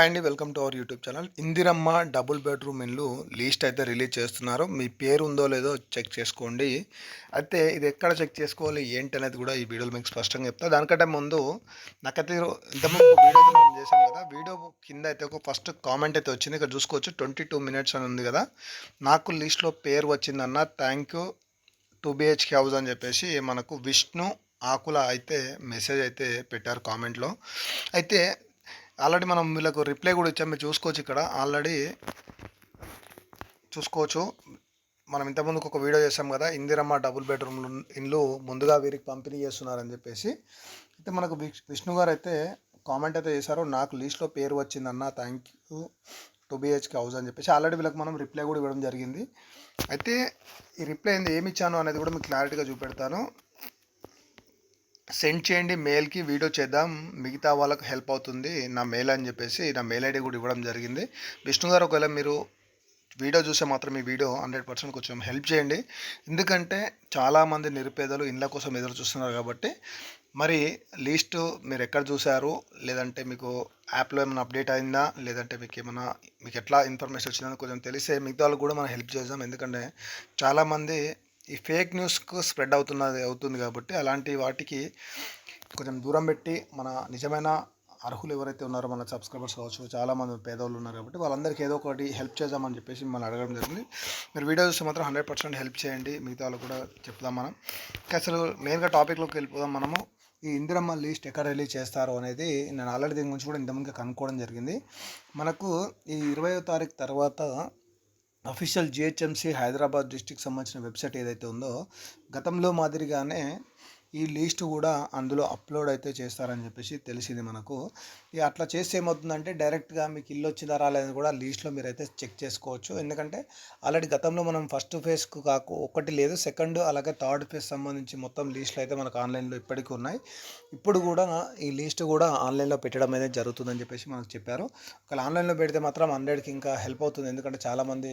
Hi అండి welcome to our YouTube channel. Indiramma double bedroom ఇల్లు list అయితే release చేస్తున్నారు. మీ పేరు ఉందో లేదో చెక్ చేసుకోండి. అయితే ఇది ఎక్కడ చెక్ చేసుకోవాలి ఏంటి అనేది కూడా ఈ వీడియోలో మీకు స్పష్టంగా చెప్తా. దానికంటే ముందు నాకైతే ఇంతకుముందు వీడియో అయితే మనం చేశాం కదా. వీడియో కింద అయితే ఒక ఫస్ట్ కామెంట్ అయితే వచ్చింది. ఇక్కడ చూసుకోవచ్చు ట్వంటీ టూ మినిట్స్ అని ఉంది కదా. నాకు లీస్ట్లో పేరు వచ్చిందన్న thank you two BHK house అని చెప్పేసి మనకు విష్ణు ఆకుల అయితే మెసేజ్ అయితే పెట్టారు కామెంట్లో. అయితే ఆల్రెడీ మనం వీళ్ళకు రిప్లై కూడా ఇచ్చాం మీరు చూసుకోవచ్చు ఇక్కడ. ఆల్రెడీ చూసుకోవచ్చు. మనం ఇంతకుముందుకు ఒక వీడియో చేసాం కదా ఇందిరమ్మ డబుల్ బెడ్రూమ్ ఇల్లు ముందుగా వీరికి పంపిణీ చేస్తున్నారని చెప్పేసి. అయితే మనకు విష్- విష్ణు గారు అయితే కామెంట్ అయితే చేశారు నాకు లీస్ట్లో పేరు వచ్చిందన్న thank you two BHK house అని చెప్పేసి. ఆల్రెడీ వీళ్ళకి మనం రిప్లై కూడా ఇవ్వడం జరిగింది. అయితే ఈ రిప్లై ఏంది ఏమి ఇచ్చాను అనేది కూడా మీకు క్లారిటీగా చూపెడతాను. సెండ్ చేయండి మెయిల్కి వీడియో చేద్దాం మిగతా వాళ్ళకి హెల్ప్ అవుతుంది నా మెయిల్ అని చెప్పేసి నా మెయిల్ ఐడి కూడా ఇవ్వడం జరిగింది. విష్ణు గారు ఒకవేళ మీరు వీడియో చూసే మాత్రం ఈ వీడియో హండ్రెడ్ పర్సెంట్ కొంచెం హెల్ప్ చేయండి. ఎందుకంటే చాలామంది నిరుపేదలు ఇండ్ల కోసం ఎదురు చూస్తున్నారు కాబట్టి మరి లీస్ట్ మీరు ఎక్కడ చూసారు లేదంటే మీకు యాప్లో ఏమైనా అప్డేట్ అయిందా? లేదంటే మీకు ఏమైనా మీకు ఎట్లా ఇన్ఫర్మేషన్ వచ్చిందని కొంచెం తెలిసే మిగతా వాళ్ళకి కూడా మనం హెల్ప్ చేద్దాం. ఎందుకంటే చాలామంది ఈ ఫేక్ న్యూస్కు స్ప్రెడ్ అవుతున్నది అవుతుంది కాబట్టి అలాంటి వాటికి కొంచెం దూరం పెట్టి మన నిజమైన అర్హులు ఎవరైతే ఉన్నారో మన సబ్స్క్రైబర్స్ కావచ్చు చాలామంది పేదవాళ్ళు ఉన్నారు కాబట్టి వాళ్ళందరికీ ఏదో ఒకటి హెల్ప్ చేద్దామని చెప్పేసి మిమ్మల్ని అడగడం జరిగింది. మీరు వీడియో చూస్తే మాత్రం హండ్రెడ్ పర్సెంట్ హెల్ప్ చేయండి. మిగతా వాళ్ళు కూడా చెప్దాం మనం. ఇంకా అసలు మెయిన్గా టాపిక్లోకి వెళ్ళిపోదాం. మనము ఈ ఇందిరమ్మ లిస్ట్ ఎక్కడ రిలీజ్ చేస్తారో అనేది నేను ఆల్రెడీ దీని గురించి కూడా ఇంతమందికి కనుక్కోవడం జరిగింది. మనకు ఈ ఇరవయో తారీఖు తర్వాత అఫీషియల్ జిహెచ్ఎంసీ హైదరాబాద్ డిస్టిక్ సంబంధించిన వెబ్సైట్ ఏదైతే ఉందో గతంలో మాదిరిగానే ఈ లిస్ట్ కూడా అందులో అప్లోడ్ అయితే చేస్తారని చెప్పేసి తెలిసింది మనకు. ఇక అట్లా చేస్తే ఏమవుతుందంటే డైరెక్ట్గా మీకు ఇల్లు వచ్చిందా రాలేదని కూడా లిస్ట్లో మీరైతే చెక్ చేసుకోవచ్చు. ఎందుకంటే ఆల్రెడీ గతంలో మనం ఫస్ట్ ఫేజ్కు కాకు ఒకటి లేదు సెకండ్ అలాగే థర్డ్ ఫేజ్ సంబంధించి మొత్తం లిస్టులు అయితే మనకు ఆన్లైన్లో ఇప్పటికీ ఉన్నాయి. ఇప్పుడు కూడా ఈ లిస్ట్ కూడా ఆన్లైన్లో పెట్టడం అనేది జరుగుతుందని చెప్పేసి మనకు చెప్పారు. ఒకవేళ ఆన్లైన్లో పెడితే మాత్రం హండ్రెడ్కి ఇంకా హెల్ప్ అవుతుంది. ఎందుకంటే చాలామంది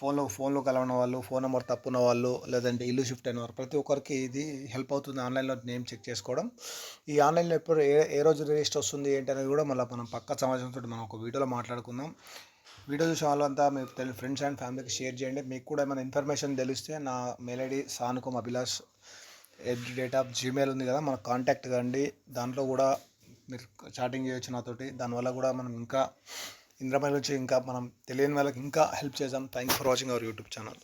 ఫోన్లో ఫోన్లో కలవన వాళ్ళు ఫోన్ నెంబర్ తప్పున్న వాళ్ళు లేదంటే ఇల్లు షిఫ్ట్ అయిన వారు ప్రతి ఒక్కరికి ఇది హెల్ప్ అవుతుంది ఆన్లైన్లో నేమ్ చెక్ చేసుకోవడం. ఈ ఆన్లైన్లో ఎప్పుడు ఏ ఏ రోజు రిజిస్టర్ వస్తుంది ఏంటి అనేది కూడా మళ్ళీ మనం పక్క సమాజంతో మనం ఒక వీడియోలో మాట్లాడుకుందాం. వీడియో చూసిన వాళ్ళంతా మీ తెలి ఫ్రెండ్స్ అండ్ ఫ్యామిలీకి షేర్ చేయండి. మీకు కూడా ఏమైనా ఇన్ఫర్మేషన్ తెలిస్తే నా mail ID సానుకోమ్ Abhilash at date of Gmail ఉంది కదా మనకు కాంటాక్ట్ కండి. దాంట్లో కూడా మీరు చాటింగ్ చేయొచ్చు నాతోటి. దానివల్ల కూడా మనం ఇంకా ఇంద్రమైల్ నుంచి ఇంకా మనం తెలియని వాళ్ళకి ఇంకా హెల్ప్ చేద్దాం. Thank for watching our YouTube channel